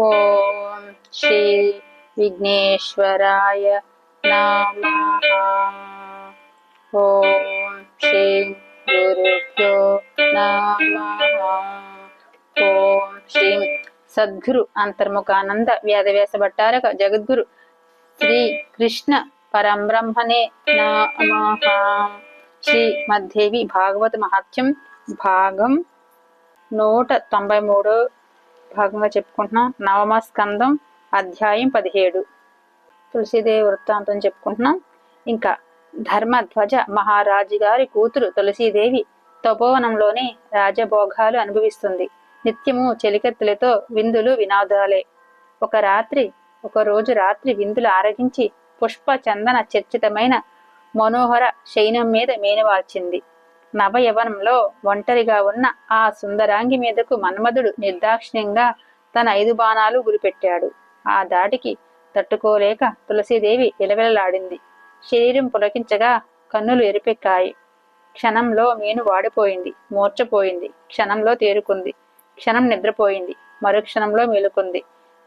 ఓం శ్రీ విఘ్నేశ్వరాయ నమ ఓం శ్రీ గురుభ్యో నమ ఓం శ్రీ సద్గురు అంతర్ముఖానంద వ్యాధవ్యాస భట్టారక జగద్గురు శ్రీ కృష్ణ పరంబ్రహ్మణే నమ శ్రీ మధ్యేవి భాగవత మహాత్యం భాగం నూట తొంభై మూడు భాగంగా చెప్పుకుంటున్నాం. నవమ స్కందం అధ్యాయం పదిహేడు. తులసీదేవి వృత్తాంతం చెప్పుకుంటున్నాం. ఇంకా ధర్మధ్వజ మహారాజు గారి కూతురు తులసీదేవి తపోవనంలోనే రాజభోగాలు అనుభవిస్తుంది. నిత్యము చెలికత్తులతో విందులు వినోదాలే. ఒక రాత్రి ఒక రోజు రాత్రి విందులు ఆరగించి పుష్ప చందన చర్చితమైన మనోహర శయనం మీద మేనవాల్చింది నవయవనంలో ఒంటరిగా ఉన్న ఆ సుందరాంగి మీదకు మన్మధుడు నిర్దాక్షిణ్యంగా తన ఐదు బాణాలు గురిపెట్టాడు. ఆ దాటికి తట్టుకోలేక తులసీదేవి ఇలవిలలాడింది శరీరం పులకించగా కన్నులు ఎరిపెక్కాయి. క్షణంలో మీను వాడిపోయింది మూర్చపోయింది క్షణంలో తేరుకుంది. క్షణం నిద్రపోయింది. మరుక్షణంలో మేలుకుంది.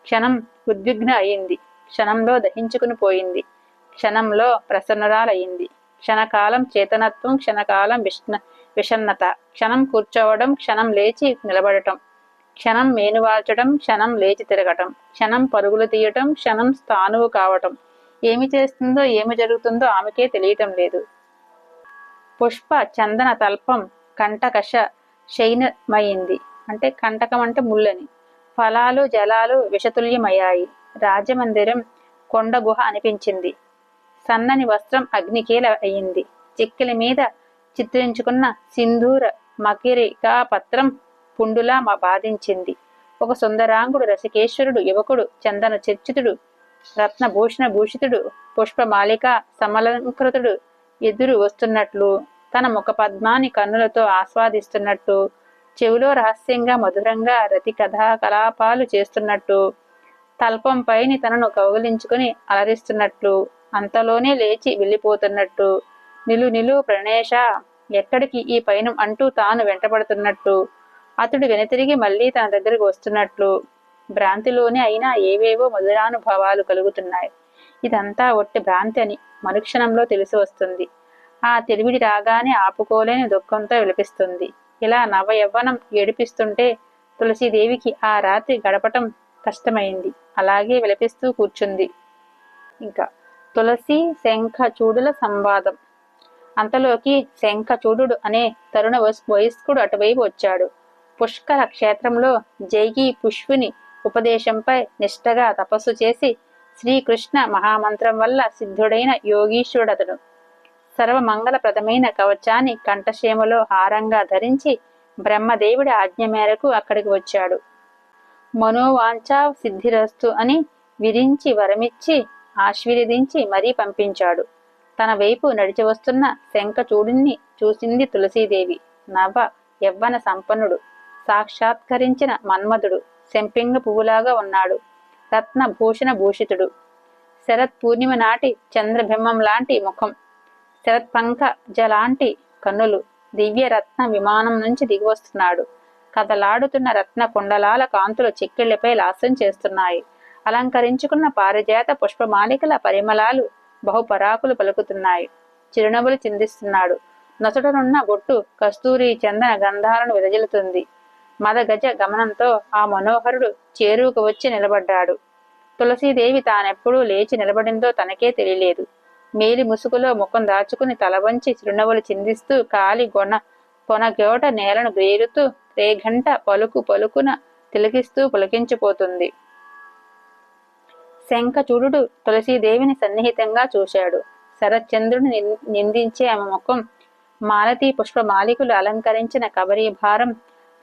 క్షణం ఉద్విగ్న అయింది. క్షణంలో దహించుకుని పోయింది. క్షణంలో ప్రసన్నురాలయ్యింది. క్షణకాలం చేతనత్వం క్షణకాలం విష్ణ విషన్నత. క్షణం కూర్చోవడం క్షణం లేచి నిలబడటం. క్షణం మేనువాల్చడం క్షణం లేచి తిరగటం. క్షణం పరుగులు తీయటం క్షణం స్థానువు కావటం. ఏమి చేస్తుందో ఏమి జరుగుతుందో ఆమెకే తెలియటం లేదు. పుష్ప చందన తల్పం కంటకష శయనమయింది అంటే కంటకం అంటే ముళ్ళని ఫలాలు జలాలు విషతుల్యమయ్యాయి. రాజమందిరం కొండ గుహ అనిపించింది. సన్నని వస్త్రం అగ్నికేల అయింది. చిక్కిల మీద చిత్రించుకున్న సింధూర మకిరికా పత్రం పుండులా మా బాధించింది. ఒక సుందరాంగుడు రసికేశ్వరుడు యువకుడు చందన చర్చితుడు రత్నభూషణ భూషితుడు పుష్పమాలిక సమలంకృతుడు ఎదురు వస్తున్నట్లు తన ముఖ పద్మాని కన్నులతో ఆస్వాదిస్తున్నట్టు చెవిలో రహస్యంగా మధురంగా రతి కథా కలాపాలు చేస్తున్నట్టు తల్పంపైని తనను కౌగిలించుకుని అలరిస్తున్నట్లు అంతలోనే లేచి వెళ్ళిపోతున్నట్టు. నిలు నిలు ప్రణేష ఎక్కడికి ఈ పైన అంటూ తాను వెంటబడుతున్నట్టు అతడు వెనుతిరిగి మళ్ళీ తన దగ్గరికి వస్తున్నట్లు. భ్రాంతిలోనే అయినా ఏవేవో మధురానుభవాలు కలుగుతున్నాయి. ఇదంతా ఒట్టి భ్రాంతి అని మరుక్షణంలో తెలిసి వస్తుంది. ఆ తెలివిడి రాగానే ఆపుకోలేని దుఃఖంతో విలపిస్తుంది. ఇలా నవ యవ్వనం ఏడిపిస్తుంటే తులసీదేవికి ఆ రాత్రి గడపటం కష్టమైంది. అలాగే విలపిస్తూ కూర్చుంది. ఇంకా తులసి శంఖచూడుల సంవాదం. అంతలోకి శంఖచూడు అనే తరుణ వయస్కుడు అటువైపు వచ్చాడు. పుష్కర క్షేత్రంలో జైగి పుష్పుని ఉపదేశంపై నిష్టగా తపస్సు చేసి శ్రీకృష్ణ మహామంత్రం వల్ల సిద్ధుడైన యోగీశ్వరుడతడు. సర్వమంగళప్రదమైన కవచాన్ని కంఠశేమలో హారంగా ధరించి బ్రహ్మదేవుడి ఆజ్ఞ మేరకు అక్కడికి వచ్చాడు. మనోవాంఛా సిద్ధిరస్తు అని విరించి వరమిచ్చి ఆశీర్వదించి మరీ పంపించాడు. తన వైపు నడిచి వస్తున్న శంఖచూడుని చూసింది తులసీదేవి. నవ యవ్వన సంపన్నుడు సాక్షాత్కరించిన మన్మధుడు శంపింగ పువ్వులాగా ఉన్నాడు. రత్న భూషణ భూషితుడు. శరత్ పూర్ణిమ నాటి చంద్రబింబం లాంటి ముఖం. శరత్ పంక జలాంటి కన్నులు. దివ్య రత్న విమానం నుంచి దిగివస్తున్నాడు. కదలాడుతున్న రత్న కుండలాల కాంతులు చిక్కిళ్ళపై లాస్యం చేస్తున్నాయి. అలంకరించుకున్న పారిజాత పుష్పమాలికల పరిమళాలు బహుపరాకులు పలుకుతున్నాయి. చిరునవ్వులు చిందిస్తున్నాడు. నొసటనున్న బొట్టు కస్తూరి చందన గంధాలను విదజిల్లుతుంది మదగజ గమనంతో ఆ మనోహరుడు చేరువుకు వచ్చి నిలబడ్డాడు. తులసీదేవి తానెప్పుడూ లేచి నిలబడిందో తనకే తెలియలేదు. మేలి ముసుగులో ముఖం దాచుకుని తల వంచి చిరునవ్వులు చిందిస్తూ కాలి గొన కొనగోట నేలను గ్రేరుతూ రేఘంట పలుకు పలుకున తిలకిస్తూ పులకించిపోతుంది. శంఖచూడు తులసీదేవిని సన్నిహితంగా చూశాడు. శరత్చంద్రుని నిందించే ఆమె ముఖం మాలతీ పుష్పమాలికలు అలంకరించిన కబరీభారం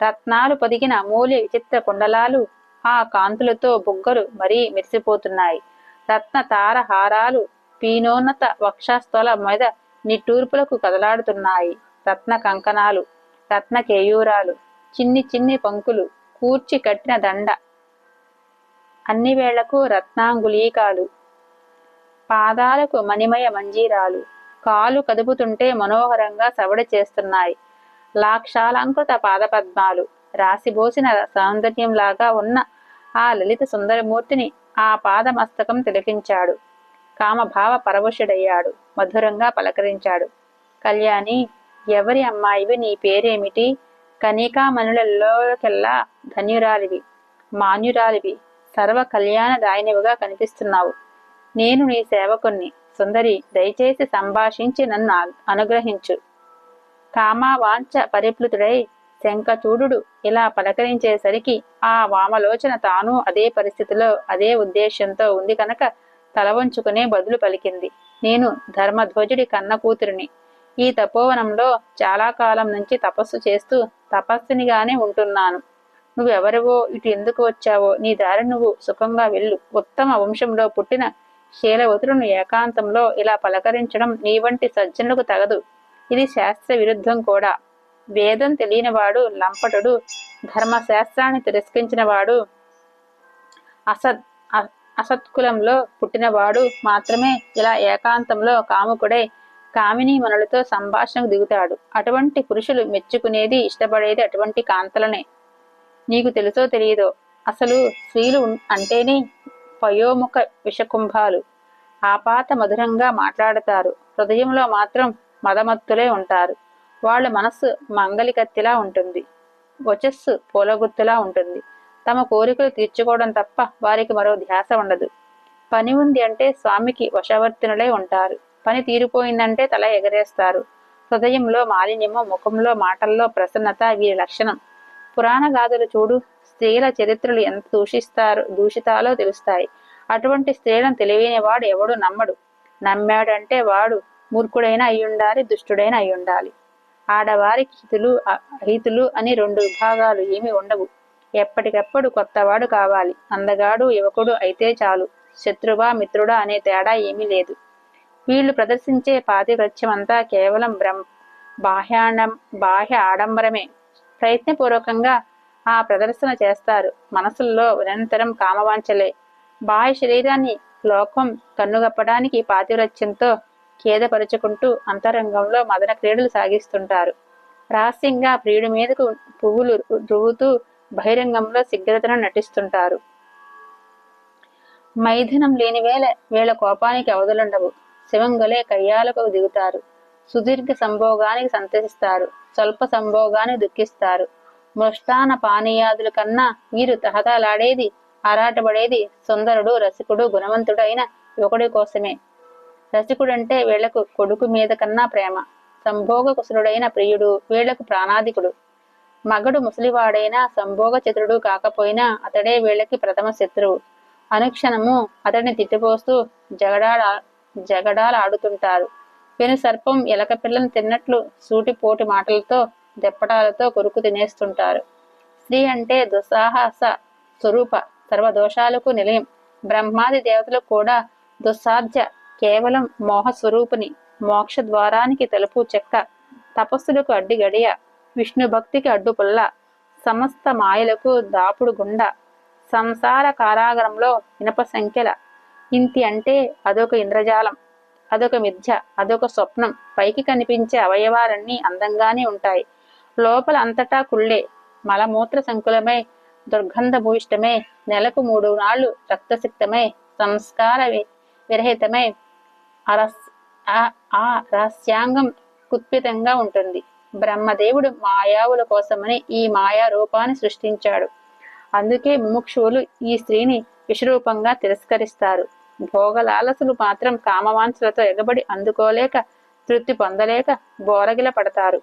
రత్నాలు పొదిగిన అమూల్య విచిత్ర కుండలాలు ఆ కాంతులతో బుగ్గలు మరీ మెరిసిపోతున్నాయి. రత్న తార హారాలు పీనోన్నత వక్షస్థల మీద నిట్టూర్పులకు కదలాడుతున్నాయి. రత్న కంకణాలు రత్న కేయూరాలు చిన్ని చిన్ని పంకులు కూర్చి కట్టిన దండ అన్ని వేళకు రత్నాంగులీకాలు పాదాలకు మణిమయ మంజీరాలు. కాలు కదుపుతుంటే మనోహరంగా సవడి చేస్తున్నాయి. లాక్షాలంకృత పాదపద్మాలు. రాసిబోసిన సౌందర్యంలాగా ఉన్న ఆ లలిత సుందరమూర్తిని ఆ పాదమస్తకం తిలకించాడు. కామభావ పరవశుడయ్యాడు. మధురంగా పలకరించాడు. కళ్యాణి ఎవరి అమ్మాయివి నీ పేరేమిటి? కనికామణులలోకెల్లా ధన్యురాలివి మాన్యురాలివి సర్వ కళ్యాణదాయినివిగా కనిపిస్తున్నావు. నేను నీ సేవకుణ్ణి. సుందరి దయచేసి సంభాషించి నన్ను అనుగ్రహించు. కామావాంఛ పరిప్లుతుడై శంఖచూడు ఇలా పలకరించేసరికి ఆ వామలోచన తాను అదే పరిస్థితిలో అదే ఉద్దేశ్యంతో ఉంది కనుక తల వంచుకునే బదులు పలికింది. నేను ధర్మధ్వజుడి కన్న కూతురిని ఈ తపోవనంలో చాలా కాలం నుంచి తపస్సు చేస్తూ తపస్సునిగానే ఉంటున్నాను. నువ్వెవరివో ఇటు ఎందుకు వచ్చావో నీ దారి నువ్వు సుఖంగా వెళ్ళు. ఉత్తమ వంశంలో పుట్టిన శీలవతులను ఏకాంతంలో ఇలా పలకరించడం నీ వంటి సజ్జనులకు తగదు. ఇది శాస్త్ర విరుద్ధం కూడా. వేదం తెలియనివాడు లంపటుడు ధర్మశాస్త్రాన్ని తిరస్కరించినవాడు అసత్ అసత్కులంలో పుట్టినవాడు మాత్రమే ఇలా ఏకాంతంలో కాముకుడై కామిని మనులతో సంభాషణకు దిగుతాడు. అటువంటి పురుషులు మెచ్చుకునేది ఇష్టపడేది అటువంటి కాంతలనే. నీకు తెలుసో తెలియదో అసలు స్త్రీలు అంటేనే పయోముఖ విషకుంభాలు. ఆపాత మధురంగా మాట్లాడతారు. హృదయంలో మాత్రం మదమత్తులే ఉంటారు. వాళ్ళ మనస్సు మంగలికత్తిలా ఉంటుంది. వచస్సు పూలగుత్తులా ఉంటుంది. తమ కోరికలు తీర్చుకోవడం తప్ప వారికి మరో ధ్యాస ఉండదు. పని ఉంది అంటే స్వామికి వశవర్తినులై ఉంటారు. పని తీరిపోయిందంటే తల ఎగరేస్తారు. హృదయంలో మాలిన్యము ముఖంలో మాటల్లో ప్రసన్నత వీరి లక్షణం. పురాణ గాథలు చూడు. స్త్రీల చరిత్రలు ఎంత దూషిస్తారు దూషితాలో తెలుస్తాయి. అటువంటి స్త్రీలను తెలియని వాడు ఎవడు నమ్మడు. నమ్మాడంటే వాడు మూర్ఖుడైన అయ్యుండాలి దుష్టుడైన అయ్యుండాలి. ఆడవారికి హితులు అహితులు అని రెండు విభాగాలు ఏమి ఉండవు. ఎప్పటికప్పుడు కొత్తవాడు కావాలి. అందగాడు యువకుడు అయితే చాలు. శత్రువా మిత్రుడా అనే తేడా ఏమీ లేదు. వీళ్ళు ప్రదర్శించే పాతివృత్యమంతా కేవలం బ్రహ్మ బాహ్యాడం బాహ్య ఆడంబరమే. ప్రయత్నపూర్వకంగా ఆ ప్రదర్శన చేస్తారు. మనసుల్లో నిరంతరం కామవాంచలే బాహ్య శరీరాన్ని లోకం కన్నుగప్పడానికి పాతివ్రత్యంతో ఖేదపరుచుకుంటూ అంతరంగంలో మదన క్రీడలు సాగిస్తుంటారు. రహస్యంగా ప్రియుడి మీదకు పువ్వులు రువ్వుతూ బహిరంగంలో సిగ్రతను నటిస్తుంటారు. మైథునం లేని వేళ వీళ్ళ కోపానికి అవధులుండవు. శివంగలే కయ్యాలకు దిగుతారు. సుదీర్ఘ సంభోగానికి సంతసిస్తారు స్వల్ప సంభోగానికి దుఃఖిస్తారు. మృష్టాన పానీయాదుల కన్నా వీరు తహతలాడేది ఆరాటపడేది సుందరుడు రసికుడు గుణవంతుడు అయిన యువకుడి కోసమే. రసికుడంటే వీళ్ళకు కొడుకు మీద కన్నా ప్రేమ. సంభోగ కుశలుడైన ప్రియుడు వీళ్ళకు ప్రాణాధికుడు. మగడు ముసలివాడైనా సంభోగ చతురుడు కాకపోయినా అతడే వీళ్ళకి ప్రథమ శత్రువు. అనుక్షణము అతడిని తిట్టిపోస్తూ జగడాల జగడాలాడుతుంటారు. పెను సర్పం ఎలక పిల్లను తిన్నట్లు సూటిపోటి మాటలతో దెప్పటాలతో కొరుకు తినేస్తుంటారు. స్త్రీ అంటే దుస్సాహస స్వరూప సర్వదోషాలకు నిలయం. బ్రహ్మాది దేవతలకు కూడా దుస్సాధ్య కేవలం మోహస్వరూపిణి మోక్ష ద్వారానికి తలుపు చెక్క తపస్సులకు అడ్డి గడియ విష్ణు భక్తికి అడ్డుపుల్ల సమస్త మాయలకు దాపుడు గుండ సంసార కారాగరంలో ఇనప సంఖ్యల. ఇంతి అంటే అదొక ఇంద్రజాలం. అదొక మిథ్య అదొక స్వప్నం. పైకి కనిపించే అవయవాలన్నీ అందంగానే ఉంటాయి. లోపల అంతటా కుళ్ళే మలమూత్ర సంకులమై దుర్గంధ భూయిష్టమై నెలకు మూడు నాళ్ళు రక్తసిక్తమై సంస్కార విరహితమై అరస్ ఆ రహస్యాంగం కుత్పితంగా ఉంటుంది. బ్రహ్మదేవుడు మాయావుల కోసమని ఈ మాయా రూపాన్ని సృష్టించాడు. అందుకే ముముక్షువులు ఈ స్త్రీని విషరూపంగా తిరస్కరిస్తారు. భోగలాలసులు మాత్రం కామవాంఛలతో ఎగబడి అందుకోలేక తృప్తి పొందలేక బోరగిల పడతారు.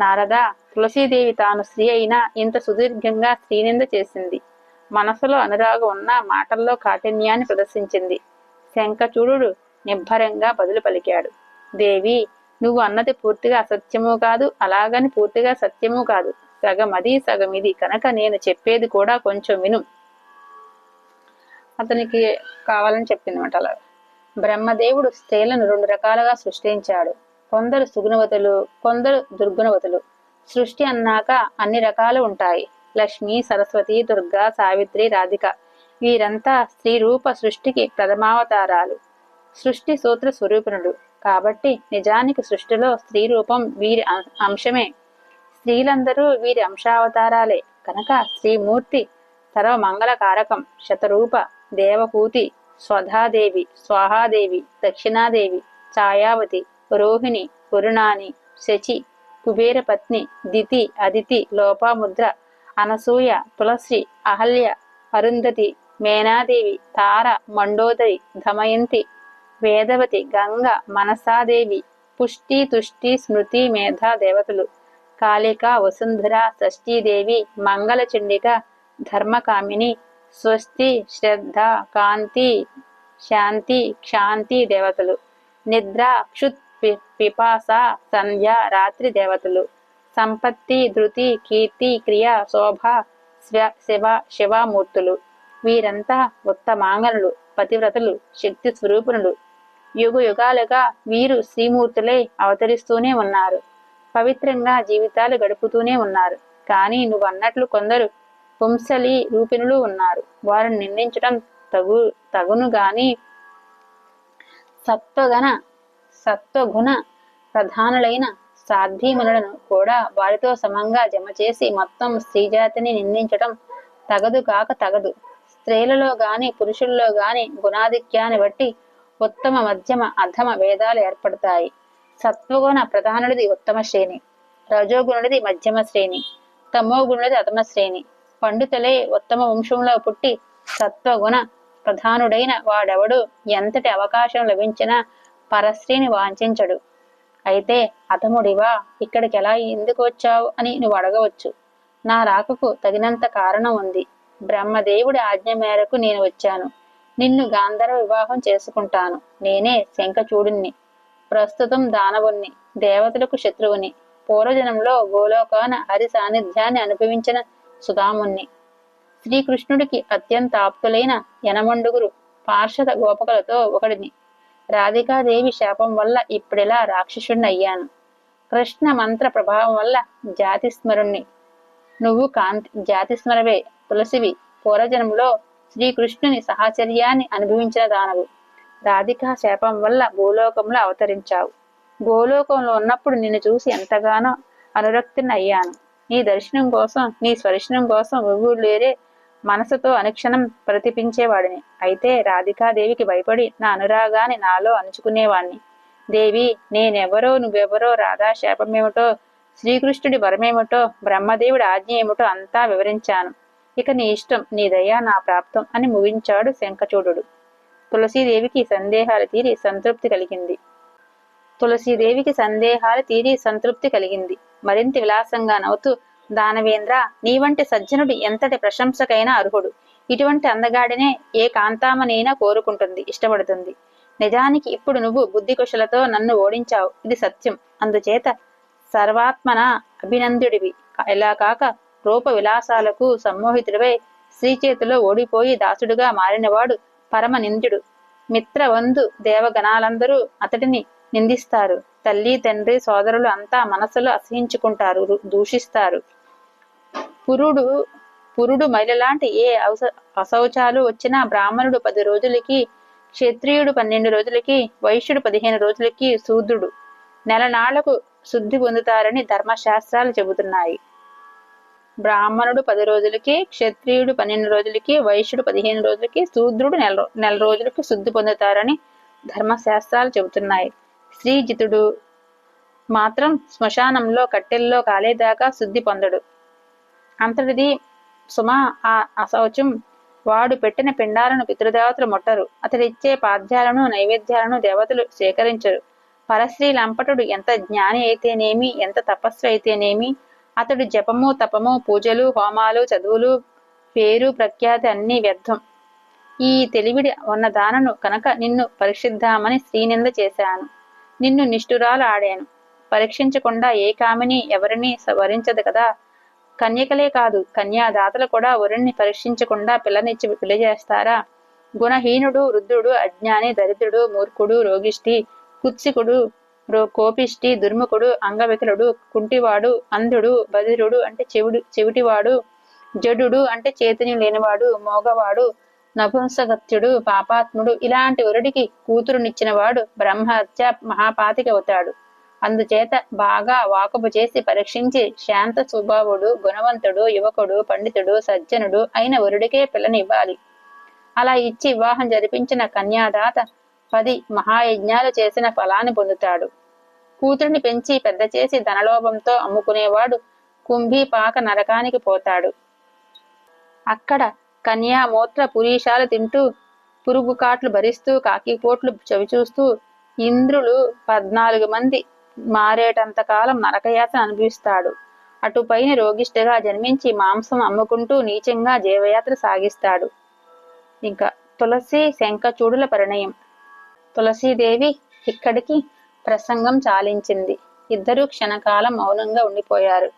నారద తులసీదేవి తాను స్త్రీ అయినా ఇంత సుదీర్ఘంగా స్త్రీనింద చేసింది. మనసులో అనురాగం ఉన్న మాటల్లో కాఠిన్యాన్ని ప్రదర్శించింది. శంఖచూడు నిబ్బరంగా బదులు పలికాడు. దేవి నువ్వు అన్నది పూర్తిగా అసత్యము కాదు అలాగని పూర్తిగా సత్యము కాదు. సగం అది సగం ఇది కనుక నేను చెప్పేది కూడా కొంచెం విను. అతనికి కావాలని చెప్పింది అలా. బ్రహ్మదేవుడు స్త్రీలను రెండు రకాలుగా సృష్టించాడు. కొందరు సుగుణవతులు కొందరు దుర్గుణవతులు. సృష్టి అన్నాక అన్ని రకాలు ఉంటాయి. లక్ష్మి సరస్వతి దుర్గా సావిత్రి రాధిక. వీరంతా స్త్రీ రూప సృష్టికి ప్రథమావతారాలు. సృష్టి సూత్ర స్వరూపిణుడు కాబట్టి నిజానికి సృష్టిలో స్త్రీ రూపం వీరి అంశమే. స్త్రీలందరూ వీరి అంశావతారాలే. కనుక శ్రీమూర్తి సర్వమంగళకారకం శతరూప దేవహూతి స్వధాదేవి స్వాహాదేవి దక్షిణాదేవి ఛాయావతి రోహిణి పురుణాని శచి కుబేరపత్ని దితి అదితి లోపాముద్ర అనసూయ తులసి అహల్య అరుంధతి మేనాదేవి తార మండోదరి ధమయంతి వేదవతి గంగ మనసాదేవి పుష్టి తుష్టి స్మృతి మేధా దేవతలు కాళిక వసుంధర షష్ఠీదేవి మంగళచండిక ధర్మకామిని స్వస్తి శ్రద్ధ కాంతి శాంతి క్షాంతి దేవతలు. నిద్ర క్షుత్ పి- పిపాస సంధ్య రాత్రి దేవతలు. సంపత్తి ధృతి కీర్తి క్రియ శోభ శివ శివ శివమూర్తులు. వీరంతా ఉత్తమాంగనులు పతివ్రతలు శక్తి స్వరూపునులు. యుగ యుగాలుగా వీరు శ్రీమూర్తులై అవతరిస్తూనే ఉన్నారు. పవిత్రంగా జీవితాలు గడుపుతూనే ఉన్నారు. కానీ నువ్వు అన్నట్లు కొందరు పుంసలి రూపిణులు ఉన్నారు. వారిని నిందించడం తగు తగును గాని సత్వగణ సత్వగుణ ప్రధానులైన సాధ్వీములను కూడా వారితో సమంగా జమ చేసి మొత్తం స్త్రీజాతిని నిందించడం తగదు కాక తగదు. స్త్రీలలో గాని పురుషుల్లో గాని గుణాధిక్యాన్ని బట్టి ఉత్తమ మధ్యమ అధమ భేదాలు ఏర్పడతాయి. సత్వగుణ ప్రధానుడిది ఉత్తమ శ్రేణి రజోగుణుడిది మధ్యమ శ్రేణి తమోగుణుడిది అధమ శ్రేణి. పండితులే ఉత్తమ వంశంలో పుట్టి సత్వగుణ ప్రధానుడైన వాడెవడు? ఎంతటి అవకాశం లభించినా పరశ్రీని వాంఛించడు. అయితే అతముడివా ఇక్కడికి ఎలా ఎందుకు వచ్చావు అని నువ్వు అడగవచ్చు. నా రాకకు తగినంత కారణం ఉంది. బ్రహ్మదేవుడి ఆజ్ఞ మేరకు నేను వచ్చాను. నిన్ను గాంధర్వ వివాహం చేసుకుంటాను. నేనే శంఖచూడుణ్ణి. ప్రస్తుతం దానవుణ్ణి దేవతలకు శత్రువుని. పూర్వజనంలో గోలోకాన హరి సాన్నిధ్యాన్ని అనుభవించిన సుధాముణ్ణి. శ్రీకృష్ణుడికి అత్యంత ఆప్తులైన యనమండుగురు పార్షద గోపకులతో ఒకడిని. రాధికాదేవి శాపం వల్ల ఇప్పుడిలా రాక్షసుణ్ణి అయ్యాను కృష్ణ మంత్ర ప్రభావం వల్ల జాతిస్మరుణ్ణి. నువ్వు కాంతి జాతిస్మరవే తులసివి పూర్వజన్మలో శ్రీకృష్ణుని సహచర్యాన్ని అనుభవించిన దానవు. రాధికా శాపం వల్ల భూలోకంలో అవతరించావు. గోలోకంలో ఉన్నప్పుడు నిన్ను చూసి ఎంతగానో అనురక్తిని అయ్యాను నీ దర్శనం కోసం నీ స్పర్శనం కోసం లేరే మనసుతో అనుక్షణం ప్రతిపించేవాడిని. అయితే రాధికాదేవికి భయపడి నా అనురాగాన్ని నాలో అణుచుకునేవాణ్ణి. దేవి నేనెవరో నువ్వెవరో రాధా శాపమేమిటో శ్రీకృష్ణుడి వరమేమిటో బ్రహ్మదేవుడి ఆజ్ఞ ఏమిటో అంతా వివరించాను. ఇక నీ ఇష్టం నీ దయ నా ప్రాప్తం అని ముగించాడు శంఖచూడు తులసీదేవికి సందేహాలు తీరి సంతృప్తి కలిగింది. తులసీదేవికి సందేహాలు తీరి సంతృప్తి కలిగింది. మరింత విలాసంగా నవ్వుతూ దానవేంద్ర నీ వంటి సజ్జనుడు ఎంతటి ప్రశంసకైనా అర్హుడు. ఇటువంటి అందగాడినే ఏ కాంతామనైనా కోరుకుంటుంది ఇష్టపడుతుంది. నిజానికి ఇప్పుడు నువ్వు బుద్ధి కుశలతో నన్ను ఓడించావు. ఇది సత్యం. అందుచేత సర్వాత్మన అభినందుడివి ఇలా కాక రూప విలాసాలకు సమ్మోహితుడివై శ్రీ చేతిలో ఓడిపోయి దాసుడుగా మారినవాడు పరమ నిందుడు మిత్రవంధు దేవగణాలందరూ అతడిని నిందిస్తారు. తల్లి తండ్రి సోదరులు అంతా మనసులో అసహించుకుంటారు దూషిస్తారు. పురుడు పురుడు మహిళలాంటి ఏ అవస అశౌచాలు వచ్చినా బ్రాహ్మణుడు పది రోజులకి క్షత్రియుడు పన్నెండు రోజులకి వైశ్యుడు పదిహేను రోజులకి శూద్రుడు. నెల నాళ్ళకు శుద్ధి పొందుతారని ధర్మశాస్త్రాలు చెబుతున్నాయి. బ్రాహ్మణుడు పది రోజులకి క్షత్రియుడు పన్నెండు రోజులకి వైశ్యుడు పదిహేను రోజులకి శూద్రుడు నెల నెల రోజులకి శుద్ధి పొందుతారని ధర్మశాస్త్రాలు చెబుతున్నాయి. శ్రీజితుడు మాత్రం శ్మశానంలో కట్టెల్లో కాలేదాకా శుద్ధి పొందడు. అంతటిది సుమా ఆ అశౌచం వాడు పెట్టిన పిండాలను పితృదేవతలు ముట్టరు. అతడిచ్చే పాద్యాలను నైవేద్యాలను దేవతలు స్వీకరించరు. పరశ్రీ లంపటుడు ఎంత జ్ఞాని అయితేనేమి ఎంత తపస్వి అయితేనేమి అతడు జపము తపము పూజలు హోమాలు చదువులు పేరు ప్రఖ్యాతి అన్నీ వ్యర్థం. ఈ తెలివిడి ఉన్న దానను కనుక నిన్ను పరీక్షిద్దామని శ్రీనింద చేశాను. నిన్ను నిష్ఠురాలు ఆడాను పరీక్షించకుండా ఏ కామిని ఎవరిని వరించదు కదా? కన్యకలే కాదు కన్యాదాతలు కూడా వరుణ్ణి పరీక్షించకుండా పిల్లనిచ్చి పెళ్ళి చేస్తారా? గుణహీనుడు వృద్ధుడు అజ్ఞాని దరిద్రుడు మూర్ఖుడు రోగిష్టి కుత్సికుడు కోపిష్టి దుర్ముఖుడు అంగవికలుడు కుంటివాడు అంధుడు బధిరుడు అంటే చెవిడు చెవిటివాడు జడుడు అంటే చేతిని లేనివాడు మోగవాడు నపుంసగత్యుడు పాపాత్ముడు ఇలాంటి వరుడికి కూతురునిచ్చినవాడు బ్రహ్మహత్య మహాపాతికి అవుతాడు అందుచేత బాగా వాకపు చేసి పరీక్షించి శాంత స్వభావుడు గుణవంతుడు యువకుడు పండితుడు సజ్జనుడు అయిన వరుడికే పిల్లనివ్వాలి. అలా ఇచ్చి వివాహం జరిపించిన కన్యాదాత పది మహాయజ్ఞాలు చేసిన ఫలాన్ని పొందుతాడు. కూతురిని పెంచి పెద్ద చేసి ధనలోభంతో అమ్ముకునేవాడు కుంభీపాక నరకానికి పోతాడు. అక్కడ కన్యా మూత్ర పురీషాలు తింటూ పురుగు కాట్లు భరిస్తూ కాకిపోట్లు చవిచూస్తూ ఇంద్రులు పద్నాలుగు మంది మారేటంతకాలం కాలం అనుభవిస్తాడు. అటుపైన రోగిష్ఠగా జన్మించి మాంసం అమ్ముకుంటూ నీచంగా జీవయాత్ర సాగిస్తాడు. ఇంకా తులసి శంఖచూడుల పరిణయం. తులసీదేవి ఇక్కడికి ప్రసంగం చాలించింది. ఇద్దరూ క్షణకాలం మౌనంగా ఉండిపోయారు.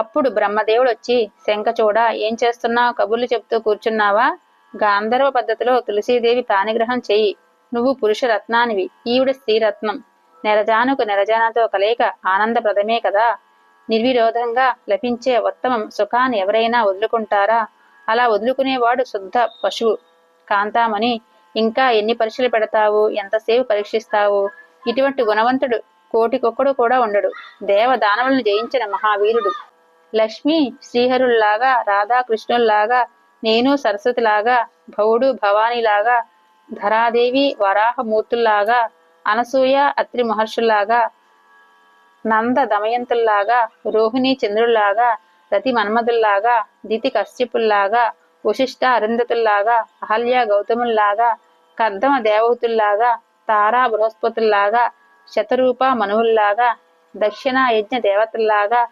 అప్పుడు బ్రహ్మదేవుడు వచ్చి శంఖచూడ ఏం చేస్తున్నావు? కబుర్లు చెప్తూ కూర్చున్నావా? గాంధర్వ పద్ధతిలో తులసీదేవి ప్రాణిగ్రహం చెయ్యి నువ్వు పురుష రత్నానివి ఈవిడ స్త్రీరత్నం. నెరజానుకు నెరజానతో కలయిక ఆనందప్రదమే కదా? నిర్విరోధంగా లభించే ఉత్తమం సుఖాన్ని ఎవరైనా వదులుకుంటారా? అలా వదులుకునేవాడు శుద్ధ పశువు. కాంతామని ఇంకా ఎన్ని పరీక్షలు పెడతావు? ఎంతసేపు పరీక్షిస్తావు? ఇటువంటి గుణవంతుడు కోటికొక్కడు కూడా ఉండడు. దేవ దానవులను జయించిన మహావీరుడు. లక్ష్మి శ్రీహరుల్లాగా రాధాకృష్ణుల్లాగా నేను సరస్వతిలాగా భవుడు భవానీలాగా ధరాదేవి వరాహమూర్తుల్లాగా అనసూయ అత్రి మహర్షుల్లాగా నంద దమయంతుల్లాగా రోహిణి చంద్రుల్లాగా రతి మన్మధుల్లాగా దితి కశ్యపుల్లాగా వశిష్ఠ అరుంధతుల్లాగా అహల్య గౌతముల్లాగా కర్దమ దేవహుతుల్లాగా తారా బృహస్పతుల్లాగా శతరూప మనువుల్లాగా దక్షిణ యజ్ఞ దేవతల్లాగా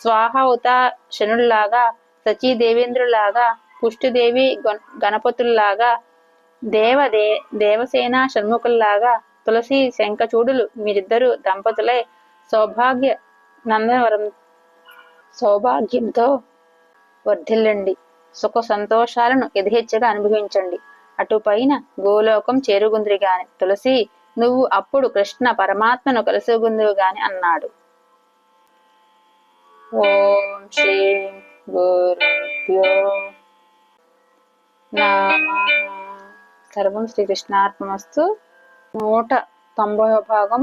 స్వాహౌత శనుల్లాగా సచీదేవేంద్రులాగా పుష్టిదేవి గణ- గణపతుల్లాగా దేవదే దేవసేన షణ్ముఖుల్లాగా తులసి శంఖచూడులు మీరిద్దరూ దంపతులై సౌభాగ్య నందవరం సౌభాగ్యంతో వర్ధిల్లండి. సుఖ సంతోషాలను యథేచ్ఛగా అనుభవించండి. అటుపైన గోలోకం చేరుగుందిరి గాని తులసి నువ్వు అప్పుడు కృష్ణ పరమాత్మను కలుసుగుందువు గాని అన్నాడు. ఓం శ్రీ గురుభ్యో నమః. సర్వం శ్రీకృష్ణార్పణమస్తు నూట తొంభై భాగం